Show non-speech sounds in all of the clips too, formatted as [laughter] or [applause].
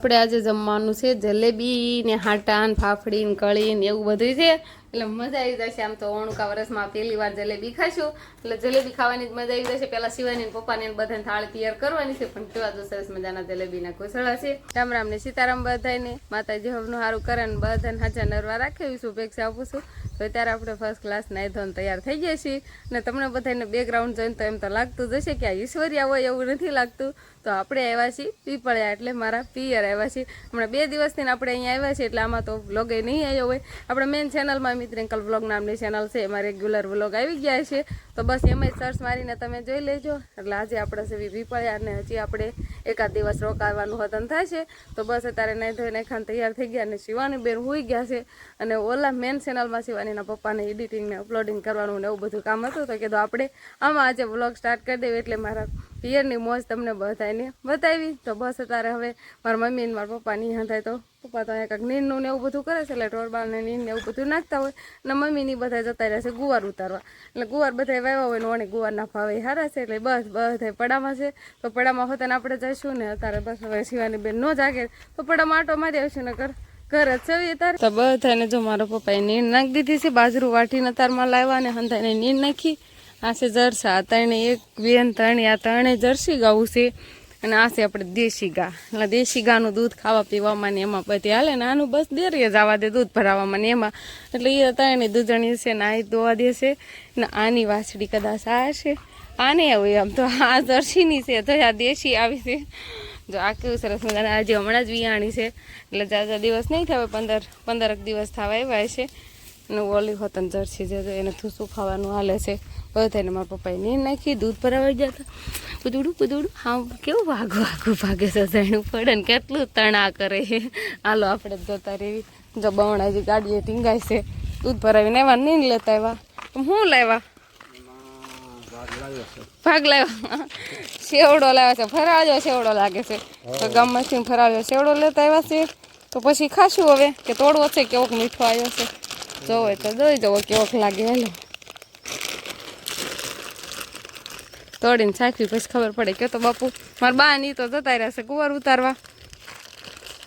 આપણે આજે જમવાનું છે, જલેબી ને હાટા ને ફાફડી ને કળી ને એવું બધું છે. એટલે મજા આવી જશે આમ તો ઓણુકા વર્ષમાં પહેલી વાર જલેબી ખાશું. એટલે જલેબી ખાવાની જ મજા આવી જશે. પેલા શિવાની પપ્પાને બધાને થાળી તૈયાર કરવાની છે, પણ કેવા તો સરસ મજાના જલેબીના ઘોસળા છે. રામ રામ ને સીતારામ બધાને માતાજી હવનું સારું કરે ને બધાને હાજર નરવા રાખે શુભેચ્છા આપું છું. તો અત્યારે આપણે ફર્સ્ટ ક્લાસ નાઈ તૈયાર થઈ ગયા છીએ. અને તમને બધાને બેકગ્રાઉન્ડ જોઈને તો એમ તો લાગતું જ હશે કે આ ઈશ્વર્યા હોય એવું નથી લાગતું. તો આપણે આવ્યા છીએ પીપળ્યા, એટલે મારા પિયર આવ્યા છીએ. હમણાં બે દિવસથી આપણે અહીંયા આવ્યા છીએ, એટલે આમાં તો વ્લોગે નહીં આવ્યો હોય. આપણે મેન ચેનલમાં અંકલ વ્લોગ નામની ચેનલ છે, એમાં રેગ્યુલર વ્લોગ આવી ગયા છે. તો બસ એમાં સર્ચ મારીને તમે જોઈ લેજો. એટલે આજે આપણે સેવી પીપળ્યા અને હજી આપણે એકાદ દિવસ રોકાવાનું હતન થાય છે. તો બસ અત્યારે નહીં ધોઈને ખાન તૈયાર થઈ ગયા અને શિવાની બેન હોઈ ગયા છે. અને ઓલા મેન ચેનલમાં શિવાનીના પપ્પાને એડિટિંગ ને અપલોડિંગ કરવાનું ને એવું બધું કામ હતું. તો કીધું આપણે આમાં આજે વ્લોગ સ્ટાર્ટ કરી દેવું એટલે મારા પિયરની મોજ તમને બધાને બતાવી, તો બસ અત્યારે હવે મારા મમ્મી ને મારા પપ્પા નહીં થાય તો પપ્પા તો અહીંયા કંઈક નીંદનું ને એવું બધું કરે છે, એટલે ટોળબાને નીંદ ને એવું બધું નાખતા હોય. અને મમ્મીની બધા જતા રહેશે ગુવાર ઉતારવા. એટલે ગુવાર બધા વાવ્યા હોય ને ઓણે ગુવારના ભાવે સારા છે, એટલે બસ બધા પડામાં છે. તો પડામાં ને આપણે જઈશું ને અત્યારે બસ હવે શિવાની બેન ન જાગે. તો પડામાં આટો મારી આવશું ને કર ઘર જ છે તારે. તો બધાને જો મારા પપ્પાએ નીંદ નાખી દીધી છે, બાજરું વાટીને તારમાં લાવ્યા ને હંધાઈને નીંદ નાખી. આ છે જર્સા. આ ત્રણે એક, બેન ત્રણે, આ ત્રણે જર્સી ગાવું છે. અને આ છે આપણે દેશી ગા. એટલે દેશી ગાનું દૂધ ખાવા પીવામાં ને એમાં બધી હાલે ને આનું બસ દેરીએ જવા દે દૂધ ભરાવામાં ને એમાં. એટલે એ ત્રણે દૂધણી છે ને આ દોવા દેશે ને આની વાછડી કદાચ આ છે આને આવું આમ તો. આ જર્સીની છે. તો આ દેશી આવી છે. જો આ કેવું સરસ મજાના. આજે હમણાં જ વિયાણી છે. એટલે જાજા દિવસ નહીં થવા પંદર, પંદરક દિવસ થવા આવ્યા છે અને ઓલી હોતન જર્સી છે તો એને થૂસું ખાવાનું હાલે છે. બધાને મારા પપ્પાએ નહીં નાખી દૂધ ભરાવા જતા બધુડું બધુડું હા કેવું વાઘું વાઘું ભાગે છે જાણવું પડે ને કેટલું તણા કરે હાલો આપણે જોતા રહેવી જો બવણાજી ગાડીએ ટીંગાય છે. દૂધ ભરાવીને એવા નહીં લેતા આવ્યા. હું લાવ્યા? ભાગ લાવ્યા? શેવડો લાવ્યા છે. ફરાળ્યો શેવડો લાગે છે. તો ગામમાંથી ફરાળ્યો શેવડો લેતા આવ્યા છે. તો પછી ખાશું હવે કે તોડવો છે કેવો મીઠો આવ્યો છે. જોવે તો દઈ જવો કેવોક લાગે, હેલો. તોડીને સાખવી પછી ખબર પડે કે તો બાપુ, મારા બા ની તો જતા રહેશે કુંવર ઉતારવા.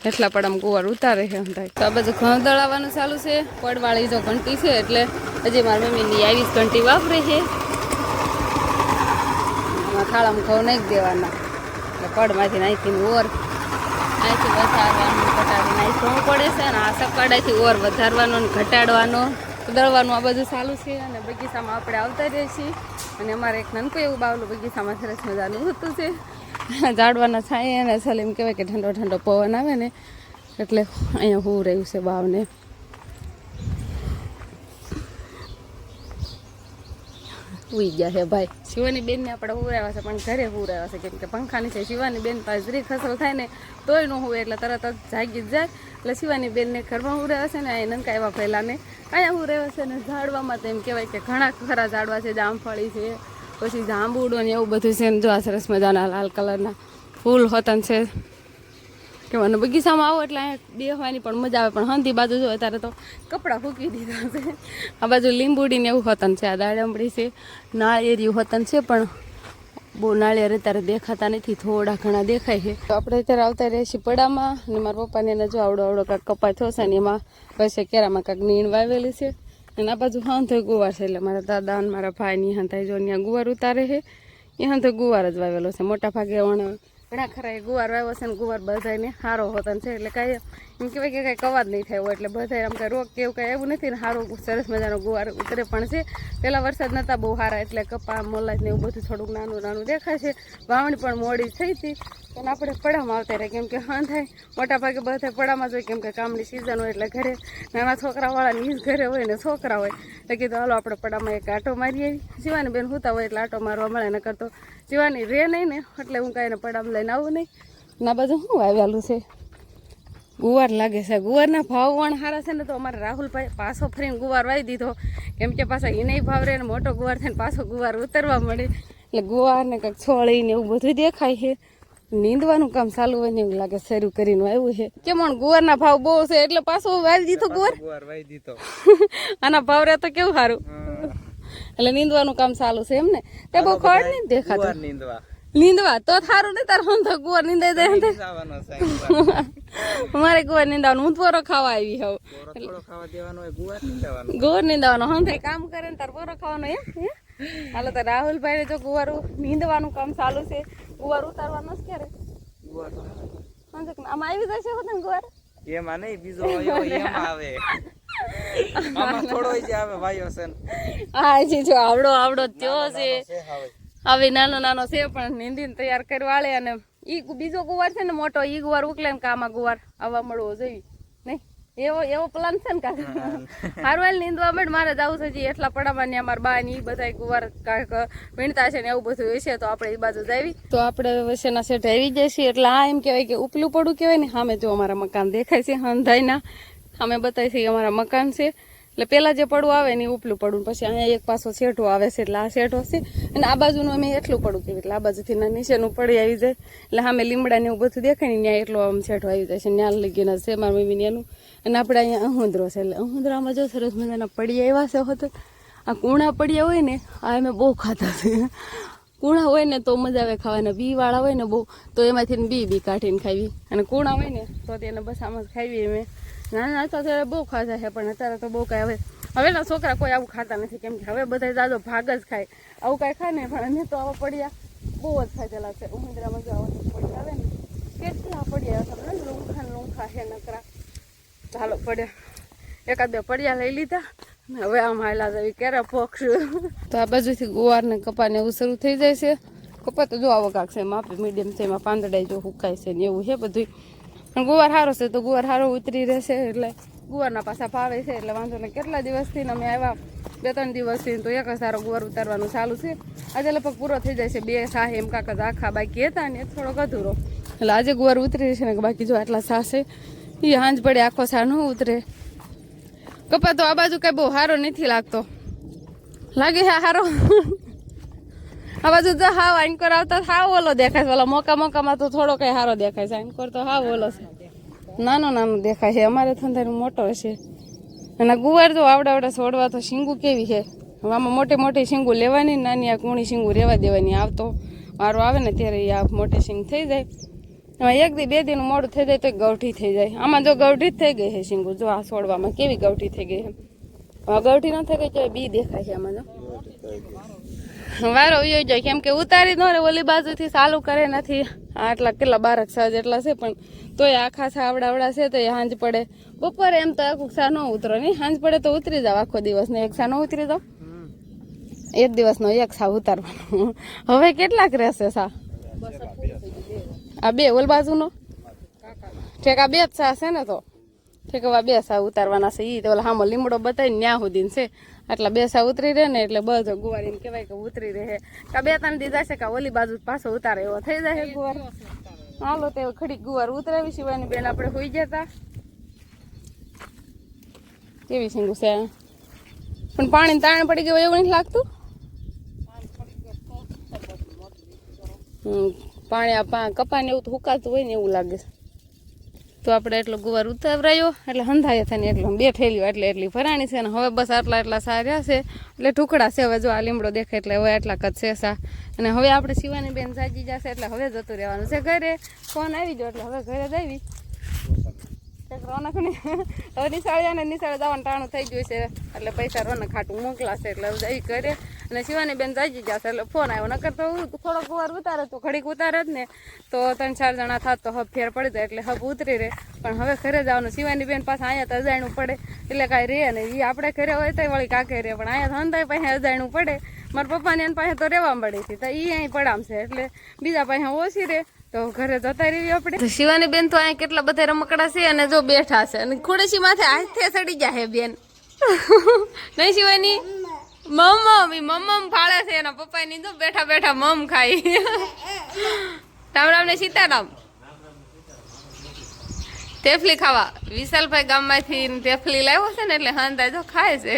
એટલા પડામાં કુંવર ઉતારે છે તો આ બધું ઘઉં દળાવવાનું ચાલુ છે. પડવાળી જો ઘંટી છે એટલે હજી મારી મમ્મીની આવીસ ઘંટી વાપરે છે. થાળામાં ઘઉં નાખી દેવાના. એટલે પડમાંથી નાખીને ઓર. અહીંથી વધારવાનું ઘટાડી શું પડે છે અને આ સકડાથી ઓર વધારવાનો ને ઘટાડવાનો દળવાનું આ બધું ચાલુ છે અને બગીચામાં આપણે આવતા રહીએ છીએ. અને અમારે એક નાનકું એવું બાવલું બગીચામાં સરસ મજાનું હતું છે. ઝાડવાના છાંયે અને સલીમ કહેવાય કે ઠંડો ઠંડો પવન આવે ને, એટલે અહીંયા હું રહ્યું છે બાવને. ઉઈ ગયા છે ભાઈ. શિવાની બેનને આપણે હુરાવ્યા છે, પણ ઘરે હુરાવ્યા છે, કેમ કે પંખાની છે, શિવાની બેન પાસે જરી ખસરો થાય ને તોય ન હોય એટલે તરત જ જાગી જાય. એટલે શિવાની બેનને ઘરમાં હુરાવ્યા છે ને એ નંકા એવા પહેલાંને અહીંયા હુરાવ્યા છે ને, ઝાડવામાં તો એમ કહેવાય કે ઘણા ખરા ઝાડવા છે, જામફળી છે, પછી જાંબુડો ને એવું બધું છે ને, જો આ સરસ મજાના લાલ કલરના ફૂલ હોતન છે. કે મને બગીચામાં આવો એટલે અહીંયા બેહવાની પણ મજા આવે, પણ હંધી બાજુ જો અત્યારે તો કપડાં ફૂકી દીધા છે. આ બાજુ લીંબુડીને એવું હતન છે, આ દાડમડી છે. નાળિયેરિયું હોતન છે, પણ બહુ નાળિયેર અત્યારે દેખાતા નથી, થોડા ઘણા દેખાય છે. તો આપણે અત્યારે આવતા રહીએ છીએ પડામાં અને મારા પપ્પાને એને જો આવડો આવડો કાંક કપાય થયો છે ને એમાં પછી કેરામાં કાંક નીણ વાવેલી છે. અને આ બાજુ હા તો ગુવાર છે, એટલે મારા દાદા અને મારા ભાઈ ની થાય જો ત્યાં ગુવાર ઉતારે છે. એ તો ગુવાર જ વાવેલો છે, મોટા ભાગે વણ ઘણા ખરા ગુવાર વાવ્યો છે ને ગુવાર બધાને સારો હોતન છે એટલે કાંઈ એમ કહેવાય કે કાંઈ જ નહીં થયો એટલે બધા આમ કે રોગ કેવું કંઈ એવું નથી ને સારું, સરસ મજાનો ગુવાર ઉતરે પણ છે. પહેલાં વરસાદ નહોતા, બહુ સારા એટલે કપા મોલાજ ને એવું બધું થોડુંક નાનું નાનું દેખાય છે વાવણી પણ મોડી થઈ હતી. પણ આપણે પડામાં આવતા રહે કેમ કે હા થાય. મોટાભાગે બધા પડામાં જ હોય, કેમ કે કામની સિઝન હોય એટલે ઘરે. નાના છોકરાવાળા ની ઘરે હોય ને છોકરા હોય. એટલે કીધું, હાલો, આપણે પડામાં એક આટો મારી આવી જીવાની બેન હોતા હોય એટલે આટો મારવા મળે ને કરતો જીવાની રે નહીં ને, એટલે હું કાંઈને પડામાં લઈને આવું નહીં. ના બધું શું વાવેલું છે? ગુવાર લાગે છે. ગુવારના ભાવ પણ સારા છે ને તો અમારે રાહુલભાઈ પાછો ફરીને ગુવાર વાવી દીધો. કેમ કે પાછા એને ભાવ રહે ને મોટો ગુવાર થઈને પાછો ગુવાર ઉતરવા મળે. એટલે ગુવારને કંઈક છોળીને એવું બધું દેખાય છે. નીંદવાનું કામ ચાલુ હોય ને એવું લાગે શરૂ કરીને આવ્યું છે. કેમ ગુવારના ભાવ બહુ છે એટલે પાછો વાવી દીધો ગુવાર. ગુવાર વાઈ દીધો. [laughs] આના ભાવ રહે તો કેવું સારું? એટલે નીંદવાનું કામ ચાલુ છે એમ ને? તે બહુ ખડ નહીં દેખાતું. ગુવાર નીંદવા. નીંદવા તો થારું ને તાર તો કુવર નીંદાઈ જવાનો અમારે ગુવાર નીંદાવાનું હું પોરો ખાવા આવી હોઉં. ગુવાર નીંદાવાનો. હમ થાય કામ કરે ને તાર પોરો ખાવાનો એ હે? હાલો તો રાહુલભાઈ ને જો ગુવાર નીંદવાનું કામ ચાલુ છે ગુવાર ઉતારવાનો છે ક્યારે? ગુવાર તો આમાં આવી જશે હોત ને ગુવાર? એમાં નહીં બીજો એમાં આવે. આમાં થોડો જ આવે ભાઈઓ છે હા જી જો આવડો આવડો ત્યો છે. છે હવે. હવે નાનો નાનો છે પણ નીંદીને તૈયાર કરવા વાળે અને ઈ બીજો ગુવાર છે ને મોટો ઈ ગુવાર ઉકલે ને કામાં ગુવાર આવવા મળવો જોઈએ. નહીં? એવો એવો પ્લાન છે ને કાકા. હારવાલ નીંદવા મળે મારે જવું છે જી એટલા પડામાં ને અમારા બા ને એ બધા ગુવાર કાંઈક વીણતા છે ને એવું બધું હશે તો આપણે એ બાજુ જાવી તો આપણે વસેના સેટ આવી જાય છે એટલે આ એમ કહેવાય કે ઉપલું પડું કહેવાય ને સામે જો અમારા મકાન દેખાય છે હંધાઈના સામે બતાય છે અમારા મકાન છે. એટલે પેલા જે પડવું આવે ને એ ઉપલું પડવું પછી અહીંયા એક પાછો શેઠો આવે છે એટલે આ શેઠો છે. અને આ બાજુનું અમે એટલું પડું કેવી એટલે આ બાજુથી ના નીચેનું પડી આવી જાય. એટલે સામે લીમડા ને એવું બધું દેખાય ને ત્યાં એટલો આમ શેઠો આવી જાય છે. ત્યાં લગીને છે મારા મમ્મીને એનું. અને આપણે અહીંયા અહુંદરો છે. એટલે અહુંદરામાં જો સરસ મજાના પડિયા એવા છે હોત. આ કૂણા પડિયા હોય ને, આ અમે બહુ ખાતા છે. કૂણા હોય ને તો મજા આવે ખાવાના. બી વાળા હોય ને બહુ, તો એમાંથી બી બી કાઢીને ખાવી અને કૂણા હોય ને તો તેને બસ આમ જ ખાવી અમે. નાના હતા ત્યારે બહુ ખાતા છે, પણ અત્યારે તો બહુ કાંઈ હવે હવેના છોકરા કોઈ આવું ખાતા નથી, કેમ કે હવે બધા દાદો ભાગ જ ખાય. આવું કાંઈ ખાય ને પણ અમે તો આવા પડ્યા. બહુ જ ખાધેલા છે. ઉમદરામાં જો આવા આવે ને કેટલા પડ્યા તમને લૂંખા લૂંખા છે નકરા. ચાલો, પડ્યા. એકાદ બે પડ્યા લઈ લીધા. હવે આમ હાલા જવી ક્યારે પોખશું તો આ બાજુથી ગુવાર ને કપા ને એવું શરૂ થઈ જાય છે. કપા તો જો આવો છે, માપે મીડિયમ છે, એમાં પાંદડાઈ જો હુકાય છે ને એવું છે બધું ગુવાર સારો છે તો ગુવાર સારો ઉતરી રહેશે એટલે ગુવારના પાછા ફાવે છે એટલે વાંધો ને કેટલા દિવસથી અમે આવ્યા? બે ત્રણ દિવસથી તો એક જ સારો ગુવાર ઉતારવાનું ચાલુ છે. આજે લગભગ પૂરો થઈ જાય છે. બે સાહ એમ કાકા તો આખા બાકી હતા ને થોડોક અધૂરો. એટલે આજે ગુવાર ઉતરી છે ને બાકી જો આટલા સાહ છે એ હાંજ પડે આખો સાહ ન ઉતરે. કપા તો આ બાજુ કઈ બહુ સારો નથી લાગતો. લાગે છે સારો આ બાજુ જો હાવ આંકોર આવતા હાવ ઓલો દેખાય છે. ઓલો મોકા મોકામાં તો થોડો કઈ સારો દેખાય છે. આંકોર તો હાવ ઓલો છે. નાનો નાનો દેખાય છે. અમારે થંધારી મોટો છે. અને ગુવાર તો આવડાવડા આવડા છોડવા તો શીંગું કેવી છે? આમાં મોટી મોટી શીંગું લેવાની, નાની આ કૂણી શીંગું રહેવા દેવાની. આવતો વારો આવે ને ત્યારે આ મોટી શીંગ થઈ જાય. એમાં એક દી બે દીનું મોડું થઈ જાય તો ગૌઠી થઈ જાય. આમાં જો ગૌઠી જ થઈ ગઈ છે શીંગું. જો આ છોડવામાં કેવી ગૌઠી થઈ ગઈ છે. હવે ગૌઠી ન થઈ ગઈ તો બી દેખાય છે આમાં જો. વારો વયો જાય કેમ કે ઉતારી દો ને ઓલી બાજુથી ચાલુ કરે નથી. આટલા કેટલા બારક સાજ જેટલા છે, પણ તોય આખા આવડા છે તો એ હાંજ પડે. બપોરે એમ તો આખું સા ન ઉતરો નહીં હાંજ પડે તો ઉતરી જાવ આખો દિવસ. ને એક સા ન ઉતરી જાવ? એક દિવસનો એક સા ઉતારવાનો. હવે કેટલાક રહેશે સા આ બે, ઓલ બાજુનો? ઠેકા બે જ સા છે ને તો? ઠેકવા બે સા ઉતારવાના છે. એ તો ઓલા હામો લીમડો બતાવીને ન્યા સુધી છે. આટલા બેસા ઉતરી રહે ને એટલે બધો ગુવારીને કહેવાય કે ઉતરી રહે. કે બે ત્રણ દીધા છે કે ઓલી બાજુ પાછો ઉતારે એવો થઈ જાય ગુવાર. હાલો તે ખડી ગુવાર ઉતરાવી સિવાયની બેન આપણે હોઈ જતા. કેવી સિંગુ છે? પણ પાણી તાણ પડી ગયું એવું નથી લાગતું? પાણી આ કપાને એવું તો હુકાતું હોય ને એવું લાગે. છે તો આપણે એટલો ગુવાર ઉતાવરાયો. એટલે હંધાયા થાય ને એટલો બે થેલીઓ એટલે એટલી ભરાણી છે અને હવે બસ આટલા એટલા સાર્યા છે. એટલે ટુકડા છે હવે જો આ લીમડો દેખાય એટલે હવે આટલા કદ છે સા. અને હવે આપણે શિવાની બેન જાગી જશે એટલે હવે જતું રહેવાનું છે ઘરે. ફોન આવી ગયો એટલે હવે ઘરે જ આવી. રોનક ને હવે નિશાળે ને નિશાળે જવાનું ટાણું થઈ ગયું છે. એટલે પૈસા રોનક ખાટું મોકલાશે એટલે હવે જઈ કરે અને શિવાની બેન જાગી જશે એટલે ફોન આવ્યો. નકર તો થોડોક વાર ઉતારે તો ઘડીક ઉતારે જ ને. તો ત્રણ ચાર જણા થાત તો હબ ફેર પડી જાય, એટલે હબ ઉતરી રહે. પણ હવે ઘરે જવાનું. શિવાની બેન પાસે અહીંયા તો અજાણું પડે. એટલે કાંઈ રહે નહીં. એ આપણે ઘરે હોય તો વળી કાંકે રહે. પણ અહીંયા ધંધાય પાસે અજાણું પડે. મારા પપ્પાને એની પાસે તો રહેવા મળી હતી તો એ અહીં પડામશે. એટલે બીજા પાસે ઓછી રહે. તો ઘરે જતા રહીએ આપણે. શિવાની બેન તો અહીંયા કેટલા બધા રમકડા છે અને જો બેઠા છે. અને ખુડેશી માથે હાથે ગયા હે બેન. [laughs] નહીં શિવાની? મમ્મ મમ્મ ફાળે છે એના પપ્પા ની તો બેઠા બેઠા મમ ખાઈ. રામ રામ ને સીતારામ. તેફલી ખાવા. વિશાલભાઈ ગામમાંથી તેફલી લાવ્યો છે ને એટલે હાંધા જો ખાય છે.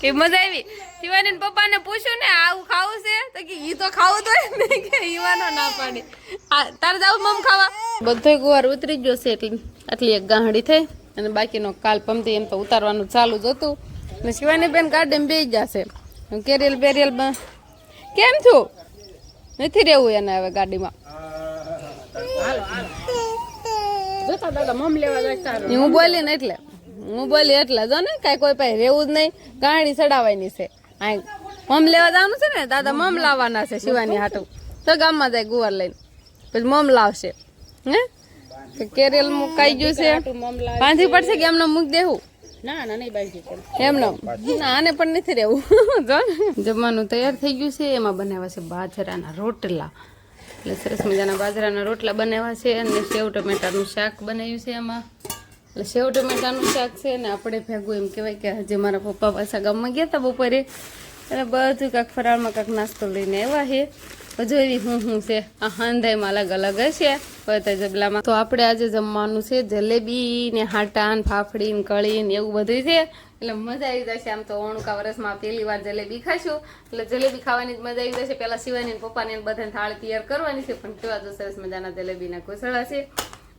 કે મજા આવી. શિવાની પપ્પાને પૂછ્યું ને, આવું ખાવું છે? તો કે, ઈ તો ખાવું તો હોય ને કે, ઈવાનો ના પાડી. તારે જાવ મમ ખાવા. બધો ગુવાર ઉતરી ગયો છે એટલી આટલી એક ગાંહડી થઈ અને બાકીનો કાલ પમતી એમ તો ઉતારવાનું ચાલુ જ હતું. ને શિવાની બેન ગાર્ડન બે જશે કેરિયલ બેરિયલ કેમ છું? નથી રહેવું એને હવે ગાડીમાં. હું બોલી ને એટલે. હું બોલી એટલે જો ને કાંઈ કોઈ પાસે રહેવું જ નહીં. ગાડી ચડાવવાની છે. મમ લેવા જવાનું છે ને દાદા મમ લાવવાના છે શિવાની હાટું. તો ગામમાં જાય ગુવાર લઈને. પછી મમ લાવશે. હે? કેરેલ મુકાઈ ગયું છે. પાંચી પડશે કે એમને મૂક દેવું? ના ના નહીં બાંધી એમ એમને ના આને પણ નથી રહેવું. [laughs] જો જમવાનું તૈયાર થઈ ગયું છે એમાં બનાવ્યા છે બાજરાના રોટલા. એટલે સરસ મજાના બાજરાના રોટલા બનાવ્યા છે અને સેવ ટમેટાનું શાક બનાવ્યું છે એમાં. એટલે સેવ ટમેટાનું શાક છે અને આપણે ભેગું એમ કહેવાય કે હજી મારા પપ્પા પાછા ગામમાં ગયા હતા બપોરે. અને બધું કાંક ફરાળમાં કાંક નાસ્તો લઈને આવ્યા છે. હજુ એવી હું હું છે? આ હાંધાઈમાં અલગ અલગ હશે. બધા જબલામાં તો આપણે આજે જમવાનું છે, જલેબી ને હાટા ને ફાફડી ને કળી ને એવું બધું છે. એટલે મજા આવી જશે આમ તો ઓણુકા વર્ષમાં પહેલી વાર જલેબી ખાશું. એટલે જલેબી ખાવાની જ મજા આવી જશે. પેલા શિવાની પપ્પાને બધાને થાળી તૈયાર કરવાની છે, પણ કેવા તો સરસ મજાના જલેબીના ઘોસળા છે.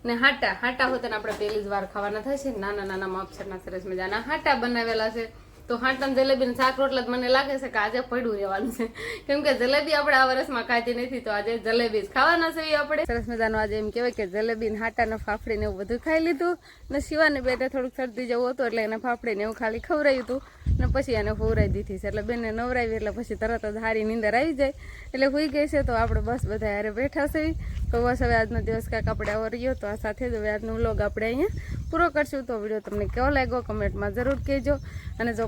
ને હાટા હાટા હોતા આપણે પહેલી જ વાર ખાવાના થશે. નાના નાના માપસરના સરસ મજાના હાટા બનાવેલા છે. તો હાટા જલેબી ને શાક રોટલા મને લાગે છે કે આજે પડ્યું રહેવાનું છે. કેમ કે જલેબી આપણે આ વર્ષમાં ખાતી નથી, તો આજે જલેબી જ ખાવાના છે આપણે. સરસ મજાનું આજે એમ કહેવાય કે જલેબી ને હાટા ને ફાફડી ને એવું બધું ખાઈ લીધું. ને શિવાની બેટે થોડુંક શરદી જવું હતું એટલે એને ફાફડી ને એવું ખાલી ખવરાયું હતું ને પછી એને ફોવરાઈ દીધી છે એટલે બેને નવરાવી એટલે પછી તરત જ હારી નીંદર આવી જાય. એટલે હોઈ ગઈ છે તો આપણે બસ બધા હારે બેઠા છે. તો બસ હવે આજનો દિવસ કાંક આપણે આવો રહ્યો તો આ સાથે જ હવે આજનો વ્લોગ આપણે અહીંયા પૂરો કરશું. તો વીડિયો તમને કેવો લાગ્યો કમેન્ટમાં જરૂર કહેજો. અને જો